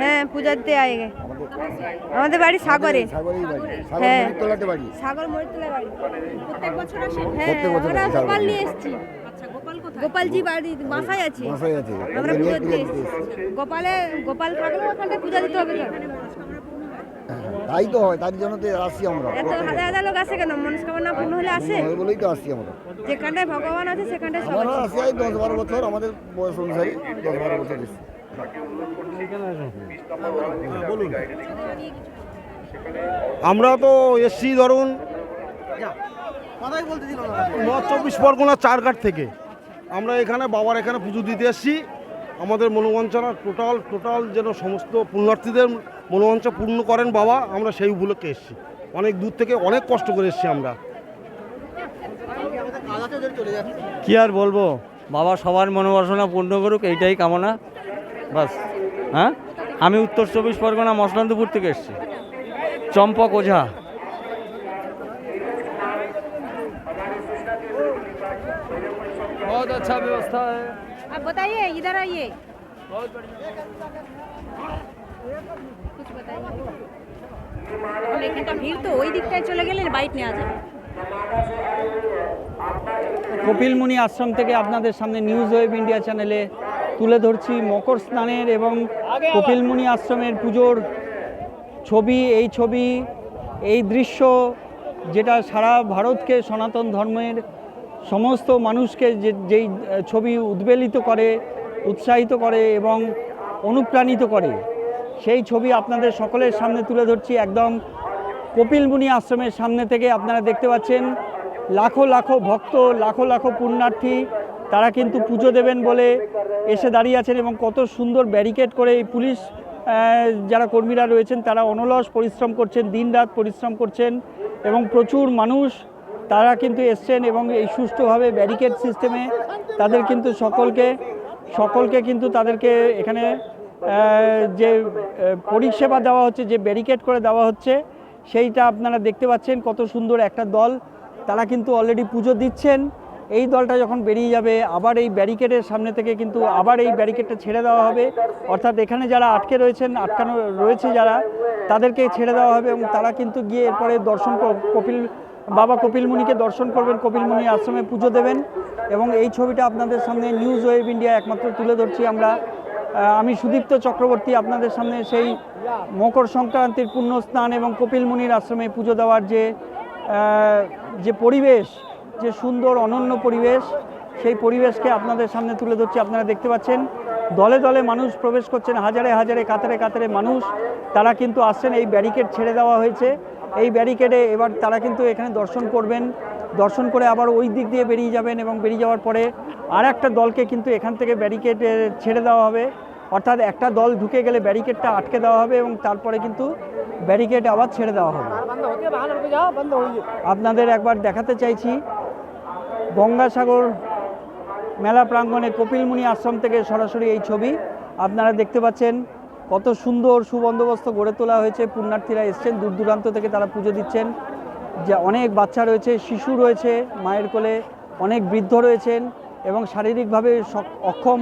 হ্যাঁ পূজা দিতে আয়ে গে। আমাদের বাড়ি সাগরে। হ্যাঁ। তোলাতে বাড়ি। সাগর মরিতলা বাড়ি। প্রত্যেক বছর হ্যাঁ আমরা গোপাল নিয়ে এসেছি। আচ্ছা গোপালজি বাড়ি বাসায় আছে। বাসায় আছে। আমরা পুজো দিয়ে পূজা দিতে এসেছি। গোপালে গোপাল থাকলে ওখানটায় পূজা দিতে হবে তো? তাই তো হয় তার জন্য তো আসছি আমরা। এত হাজার হাজার লোক আসে কেন? মনস্কামনা পূর্ণ হলে আসে? বলেই তো আসছি আমরা। যেখানটায় ভগবান আছে সেখানটায় আমরা আসি। এই দশ বারো বছর আমাদের বয়স অনুসারে দশ বারো বছর এসছি আমরা তো এসছি ধরুন নর্থ চব্বিশ পরগনা চারঘাট থেকে। আমরা এখানে বাবার এখানে পুজো দিতে এসছি। আমাদের মনোবাঞ্ছনা টোটাল টোটাল যেন সমস্ত পুণ্যার্থীদের মনোবাঞ্ছা পূর্ণ করেন বাবা আমরা সেই উপলক্ষে এসছি অনেক দূর থেকে অনেক কষ্ট করে এসছি আমরা কি আর বলবো বাবা সবার মনোবাসনা পূর্ণ করুক এইটাই কামনা বাস হ্যাঁ আমি উত্তর চব্বিশ পরগনা মসলান্তপুর থেকে এসেছি চম্পক ওঝা बहुत अच्छा व्यवस्था है आप बताइए इधर आइए कुछ बताइए এখন এখানটা ভিড় তো ওই দিকটায় চলে গেলে বাইক নেওয়া যাবে কপিলমুনি আশ্রম থেকে আপনাদের সামনে নিউজ ওয়েব ইন্ডিয়া চ্যানেলে তুলে ধরছি মকর স্নানের এবং কপিলমুনি আশ্রমের পুজোর ছবি এই ছবি এই দৃশ্য যেটা সারা ভারতকে সনাতন ধর্মের সমস্ত মানুষকে যে, যেই ছবি উদ্বেলিত করে, উৎসাহিত করে এবং অনুপ্রাণিত করে, সেই ছবি আপনাদের সকলের সামনে তুলে ধরছি একদম কপিলমুনি আশ্রমের সামনে থেকে আপনারা দেখতে পাচ্ছেন। লাখো লাখো ভক্ত, লাখো লাখো পুণ্যার্থী, তারা কিন্তু পুজো দেবেন বলে এসে দাঁড়িয়ে আছেন এবং কত সুন্দর ব্যারিকেড করে এই পুলিশ যারা কর্মীরা রয়েছেন, তারা অনলস পরিশ্রম করছেন, দিনরাত পরিশ্রম করছেন এবং প্রচুর মানুষ তারা কিন্তু এসছেন এবং এই সুষ্ঠুভাবে ব্যারিকেড সিস্টেমে তাদের কিন্তু সকলকে সকলকে কিন্তু তাদেরকে এখানে যে পরিষেবা দেওয়া হচ্ছে, যে ব্যারিকেড করে দেওয়া হচ্ছে, সেইটা আপনারা দেখতে পাচ্ছেন কত সুন্দর একটা দল। তারা কিন্তু অলরেডি পুজো দিচ্ছেন। এই দলটা যখন বেরিয়ে যাবে, আবার এই ব্যারিকেডের সামনে থেকে কিন্তু আবার এই ব্যারিকেডটা ছেড়ে দেওয়া হবে। অর্থাৎ এখানে যারা আটকে রয়েছেন, আটকানো রয়েছে যারা, তাদেরকে ছেড়ে দেওয়া হবে এবং তারা কিন্তু গিয়ে এরপরে দর্শন কপিল বাবা কপিলমুনিকে দর্শন করবেন, কপিলমুনি আশ্রমে পুজো দেবেন এবং এই ছবিটা আপনাদের সামনে নিউজ ওয়েব ইন্ডিয়া একমাত্র তুলে ধরছি আমরা। আমি সুদীপ্ত চক্রবর্তী, আপনাদের সামনে সেই মকর সংক্রান্তির পুণ্য স্নান এবং কপিলমুনির আশ্রমে পুজো দেওয়ার যে যে পরিবেশ, যে সুন্দর, অনন্য পরিবেশ, সেই পরিবেশকে আপনাদের সামনে তুলে ধরছি। আপনারা দেখতে পাচ্ছেন দলে দলে মানুষ প্রবেশ করছেন, হাজারে হাজারে, কাতারে কাতারে মানুষ। তারা কিন্তু আসছেন, এই ব্যারিকেড ছেড়ে দেওয়া হয়েছে। এই ব্যারিকেডে এবার তারা কিন্তু এখানে দর্শন করবেন। দর্শন করে আবার ওই দিক দিয়ে বেরিয়ে যাবেন এবং বেরিয়ে যাওয়ার পরে আর একটা দলকে কিন্তু এখান থেকে ব্যারিকেড ছেড়ে দেওয়া হবে। অর্থাৎ একটা দল ঢুকে গেলে ব্যারিকেডটা আটকে দেওয়া হবে এবং তারপরে কিন্তু ব্যারিকেড আবার ছেড়ে দেওয়া হবে। আপনাদের একবার দেখাতে চাইছি, গঙ্গাসাগর মেলা প্রাঙ্গণে কপিলমুনি আশ্রম থেকে সরাসরি এই ছবি। আপনারা দেখতে পাচ্ছেন কত সুন্দর সুবন্দোবস্ত গড়ে তোলা হয়েছে। পুণ্যার্থীরা এসছেন, দূর দূরান্ত থেকে তারা পুজো দিচ্ছেন। যে অনেক বাচ্চা রয়েছে, শিশু রয়েছে মায়ের কোলে, অনেক বৃদ্ধ রয়েছেন এবং শারীরিকভাবে অক্ষম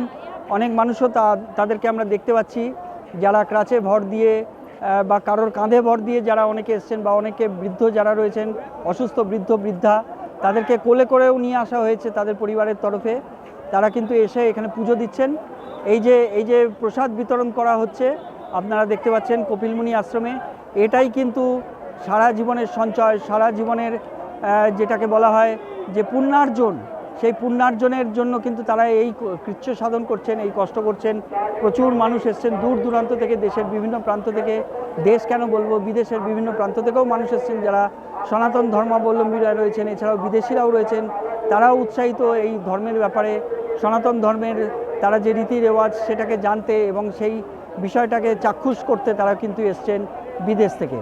অনেক মানুষও তা, তাদেরকে আমরা দেখতে পাচ্ছি। যারা ক্রাচে ভর দিয়ে বা কারোর কাঁধে ভর দিয়ে যারা অনেকে এসছেন বা অনেকে বৃদ্ধ যারা রয়েছেন, অসুস্থ, বৃদ্ধ, বৃদ্ধা, তাদেরকে কোলে করেও নিয়ে আসা হয়েছে তাদের পরিবারের তরফে। তারা কিন্তু এসে এখানে পুজো দিচ্ছেন। এই যে এই যে প্রসাদ বিতরণ করা হচ্ছে, আপনারা দেখতে পাচ্ছেন কপিলমুনি আশ্রমে। এটাই কিন্তু সারা জীবনের সঞ্চয়, সারা জীবনের যেটাকে বলা হয় যে পুণ্যার্জন, সেই পুণ্যার্জনের জন্য কিন্তু তারা এই কৃচ্ছ সাধন করছেন, এই কষ্ট করছেন। প্রচুর মানুষ এসছেন দূর দূরান্ত থেকে, দেশের বিভিন্ন প্রান্ত থেকে। দেশ কেন বলব, বিদেশের বিভিন্ন প্রান্ত থেকেও মানুষ এসছেন যারা সনাতন ধর্মাবলম্বীরা রয়েছেন, এছাড়াও বিদেশিরাও রয়েছেন। তারাও উৎসাহিত এই ধর্মের ব্যাপারে। সনাতন ধর্মের তারা যে রীতি রেওয়াজ সেটাকে জানতে এবং সেই বিষয়টাকে চাক্ষুষ করতে তারা কিন্তু এসছেন বিদেশ থেকে।